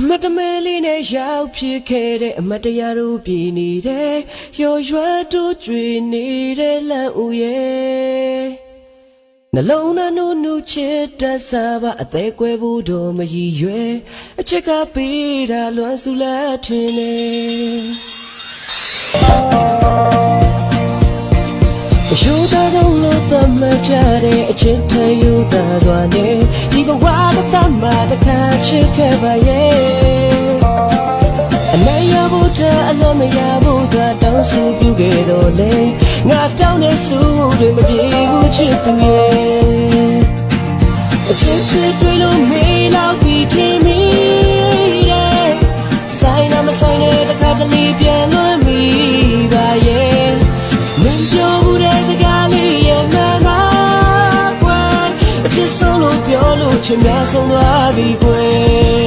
အမတ်တမဲလေးနဲ့ရောက်ဖြစ်ခဲ့တဲ့အမတ်တရားတို့ပြည်နေတဲ့ရော်ရွယ်တို့ကျွေနေတဲ့လမ်းဦးရဲ့နှလုံးသားနုနုချစ်တတ်စားပါအသေးကွဲဖို့တော့မရည်ရွယ်အချက်ကပေးတာလွမ်းစုလက်ထင်နေယူသားဆုံးလို့သမကြတဲ့အချင်းထယူသားသွားနေဒီဘဝတစ်သက် မှတစ်ခါချစ်ခဲ့ပါရဲ့အနိုင်ရဖို့တဲ့အလွန်မရဖို့ကတောင်းဆိုပြုခဲ့တော့လေငါတောင်းတဲ့စုတွေမပြေဘူးချစ်သူရဲ့အချစ်တွေတွေ့လို့မေးလောက်ပြီးထင် လို့ပြောလို့ချင်များဆုံးသွားပြီကွယ်